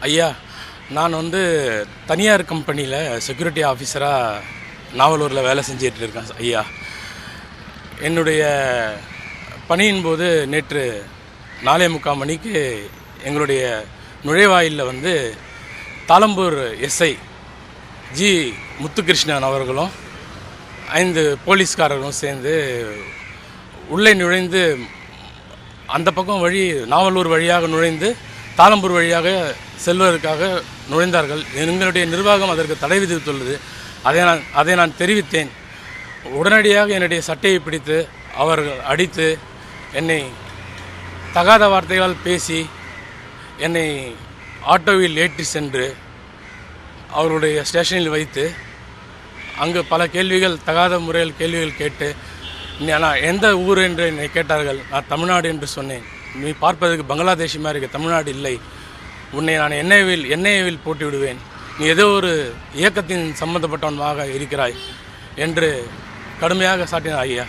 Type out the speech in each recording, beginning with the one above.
ஐயா நான் வந்து தனியார் கம்பெனியில் செக்யூரிட்டி ஆஃபீஸராக நாவலூரில் வேலை செஞ்சிட்டு இருக்கேன் ஐயா. என்னுடைய பணியின் போது நேற்று நாலே முக்கால் மணிக்கு எங்களுடைய நுழைவாயிலில் வந்து தாளம்பூர் எஸ்ஐ ஜி முத்துகிருஷ்ணன் அவர்களும் ஐந்து போலீஸ்காரர்களும் சேர்ந்து உள்ளே நுழைந்து அந்த பக்கம் வழி நாவலூர் வழியாக நுழைந்து தாளம்பூர் வழியாக செல்வதற்காக நுழைந்தார்கள். எங்களுடைய நிர்வாகம் அதற்கு தடை விதித்துள்ளது. அதை நான் அதை நான் தெரிவித்தேன். உடனடியாக என்னுடைய சட்டையை பிடித்து அவர்கள் அடித்து என்னை தகாத வார்த்தைகளால் பேசி என்னை ஆட்டோவில் ஏற்றி சென்று அவருடைய ஸ்டேஷனில் வைத்து அங்கு பல கேள்விகள் தகாத முறையில் கேள்விகள் கேட்டு நான் எந்த ஊர் என்று என்னை கேட்டார்கள்? நான் தமிழ்நாடு என்று சொன்னேன். நீ பார்ப்பதற்கு பங்களாதேஷி மாதிரி இருக்க தமிழ்நாடு இல்லை. உன்னை நான் எண்ணெயில் எண்ணெயில் போட்டு விடுவேன் நீ ஏதோ ஒரு இயக்கத்தின் சம்பந்தப்பட்டவனாக இருக்கிறாய் என்று கடுமையாக சாட்டினார் ஐயா.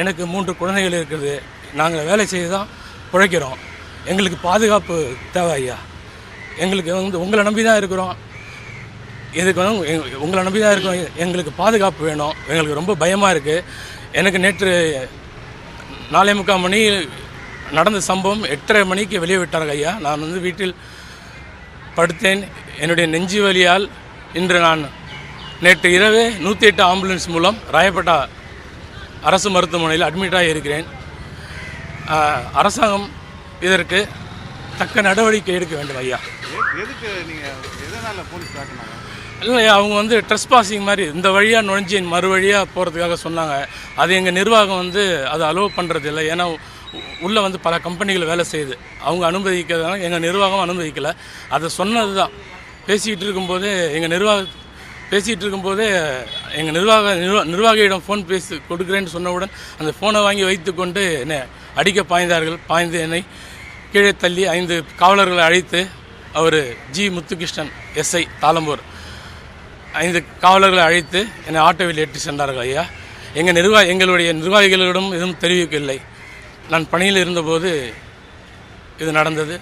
எனக்கு மூன்று குழந்தைகள் இருக்கிறது நாங்கள் வேலை செய்து தான் பிழைக்கிறோம். எங்களுக்கு பாதுகாப்பு தேவை ஐயா. எங்களுக்கு வந்து உங்களை நம்பி தான் இருக்கிறோம். இதுக்கு வந்து உங்களை நம்பி தான் இருக்கிறோம். எங்களுக்கு பாதுகாப்பு வேணும். எங்களுக்கு ரொம்ப பயமாக இருக்குது எனக்கு நேற்று நாலே முக்கால் மணி நடந்த சம்பவம் எட்டரை மணிக்கு வெளியே விட்டார்கள் ஐயா. நான் வந்து வீட்டில் படுத்தேன். என்னுடைய நெஞ்சு வலியால் இன்று நான் நேற்று இரவே நூற்றி எட்டு ஆம்புலன்ஸ் மூலம் ராயப்பேட்டா அரசு மருத்துவமனையில் அட்மிட்டாக இருக்கிறேன். அரசாங்கம் இதற்கு தக்க நடவடிக்கை எடுக்க வேண்டும் ஐயா. எதுக்கு நீங்கள் எதனால் போலீஸ் தாக்குனாங்க இல்லை அவங்க வந்து ட்ரெஸ் பாசிங் மாதிரி இந்த வழியாக நுழைஞ்சி மறு வழியாக போகிறதுக்காக சொன்னாங்க. அது எங்கள் நிர்வாகம் வந்து அதை அலோவ் பண்ணுறது இல்லை. ஏன்னா உள்ளே வந்து பல கம்பெனிகள் வேலை செய்யுது. அவங்க அனுமதிக்கிறதுனால எங்கள் நிர்வாகம் அனுமதிக்கலை. அதை சொன்னது தான் பேசிக்கிட்டு இருக்கும்போதே எங்கள் நிர்வாக பேசிகிட்டு இருக்கும்போதே எங்கள் நிர்வாக நிர்வா நிர்வாகியிடம் ஃபோன் பேசி கொடுக்குறேன்னு சொன்னவுடன் அந்த ஃபோனை வாங்கி வைத்துக்கொண்டு என்னை அடிக்க பாய்ந்தார்கள். பாய்ந்து என்னை கீழே தள்ளி ஐந்து காவலர்களை அழைத்து அவர் ஜி முத்துகிருஷ்ணன் எஸ்ஐ தாளம்பூர். ஐந்து காவலர்களை அழைத்து என்னை ஆட்டோவில் ஏற்றி சென்றார்கள் ஐயா. எங்கள் நிர்வாக எங்களுடைய நிர்வாகிகளிடம் எதுவும் தெரிவிக்கவில்லை. நான் பணியில் இருந்தபோது இது நடந்தது.